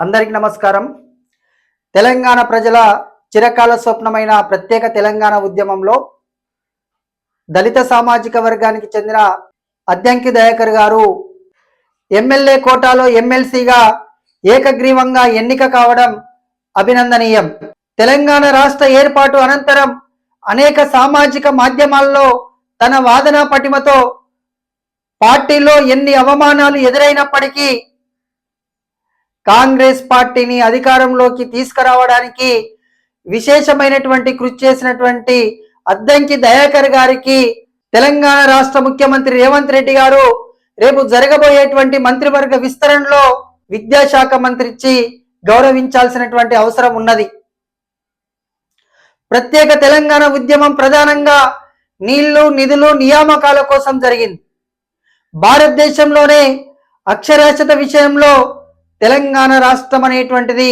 అందరికీ నమస్కారం. తెలంగాణ ప్రజల చిరకాల స్వప్నమైన ప్రత్యేక తెలంగాణ ఉద్యమంలో దళిత సామాజిక వర్గానికి చెందిన అద్దంకి దయాకర్ గారు ఎమ్మెల్యే కోటాలో ఎమ్మెల్సీగా ఏకగ్రీవంగా ఎన్నిక కావడం అభినందనీయం. తెలంగాణ రాష్ట్ర ఏర్పాటు అనంతరం అనేక సామాజిక మాధ్యమాల్లో తన వాదన పటిమతో పార్టీలో ఎన్ని అవమానాలు ఎదురైనప్పటికీ కాంగ్రెస్ పార్టీని అధికారంలోకి తీసుకురావడానికి విశేషమైనటువంటి కృషి చేసినటువంటి అద్దంకి దయాకర్ గారికి తెలంగాణ రాష్ట్ర ముఖ్యమంత్రి రేవంత్ రెడ్డి గారు రేపు జరగబోయేటువంటి మంత్రివర్గ విస్తరణలో విద్యాశాఖ మంత్రి ఇచ్చి గౌరవించాల్సినటువంటి అవసరం ఉన్నది. ప్రత్యేక తెలంగాణ ఉద్యమం ప్రధానంగా నీళ్ళు నిధులు నియామకాల కోసం జరిగింది. భారతదేశంలోనే అక్షరాస్యత విషయంలో తెలంగాణ రాష్ట్రం అనేటువంటిది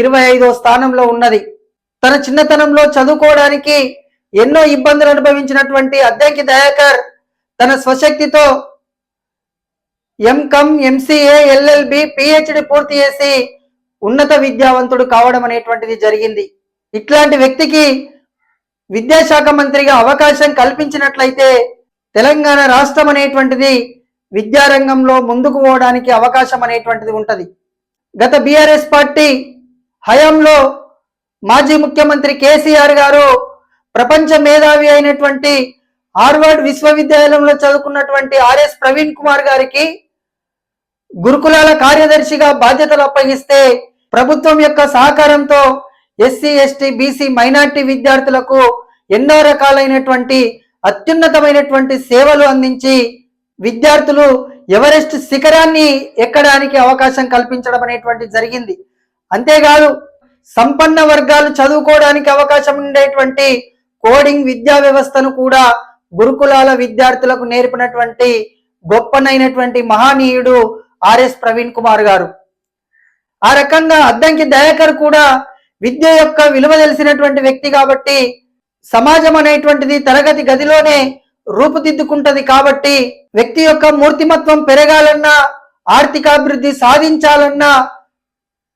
ఇరవై ఐదో స్థానంలో ఉన్నది. తన చిన్నతనంలో చదువుకోవడానికి ఎన్నో ఇబ్బందులు అనుభవించినటువంటి అద్దంకి దయాకర్ తన స్వశక్తితో ఎంకమ్ ఎంసీఏ ఎల్ఎల్బి పిహెచ్డి పూర్తి చేసి ఉన్నత విద్యావంతుడు కావడం అనేటువంటిది జరిగింది. ఇట్లాంటి వ్యక్తికి విద్యాశాఖ మంత్రిగా అవకాశం కల్పించినట్లయితే తెలంగాణ రాష్ట్రం అనేటువంటిది విద్యారంగంలో ముందుకు పోవడానికి అవకాశం అనేటువంటిది ఉంటది. గత బీఆర్ఎస్ పార్టీ హయాంలో మాజీ ముఖ్యమంత్రి కేసీఆర్ గారు ప్రపంచ మేధావి అయినటువంటి హార్వర్డ్ విశ్వవిద్యాలయంలో చదువుకున్నటువంటి ఆర్ఎస్ ప్రవీణ్ కుమార్ గారికి గురుకులాల కార్యదర్శిగా బాధ్యతలు అప్పగిస్తే ప్రభుత్వం యొక్క సహకారంతో ఎస్సీ ఎస్టీ బీసీ మైనార్టీ విద్యార్థులకు ఎన్నో రకాలైనటువంటి అత్యున్నతమైనటువంటి సేవలు అందించి విద్యార్థులు ఎవరెస్ట్ శిఖరాన్ని ఎక్కడానికి అవకాశం కల్పించడం అనేటువంటి జరిగింది. అంతేకాదు సంపన్న వర్గాలు చదువుకోవడానికి అవకాశం ఉండేటువంటి కోడింగ్ విద్యా వ్యవస్థను కూడా గురుకులాల విద్యార్థులకు నేర్పినటువంటి గొప్పనైనటువంటి మహానీయుడు ఆర్ఎస్ ప్రవీణ్ కుమార్ గారు. ఆ రకంగా అద్దంకి దయాకర్ కూడా విద్య యొక్క విలువ తెలిసినటువంటి వ్యక్తి కాబట్టి సమాజం అనేటువంటిది తరగతి గదిలోనే రూపుదిద్దుకుంటది కాబట్టి వ్యక్తి యొక్క మూర్తిమత్వం పెరగాలన్నా ఆర్థికాభివృద్ధి సాధించాలన్నా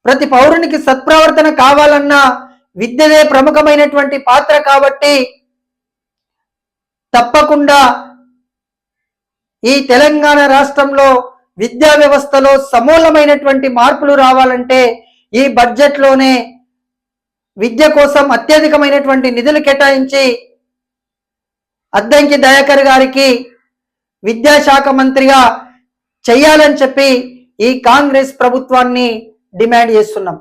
ప్రతి పౌరునికి సత్ప్రవర్తన కావాలన్నా విద్యదే ప్రముఖమైనటువంటి పాత్ర కాబట్టి తప్పకుండా ఈ తెలంగాణ రాష్ట్రంలో విద్యా వ్యవస్థలో సమూలమైనటువంటి మార్పులు రావాలంటే ఈ బడ్జెట్లోనే విద్య కోసం అత్యధికమైనటువంటి నిధులు కేటాయించి అద్దంకి దయాకర్ గారికి విద్యాశాఖ మంత్రిగా చెయ్యాలని చెప్పి ఈ కాంగ్రెస్ ప్రభుత్వాన్ని డిమాండ్ చేస్తున్నాం.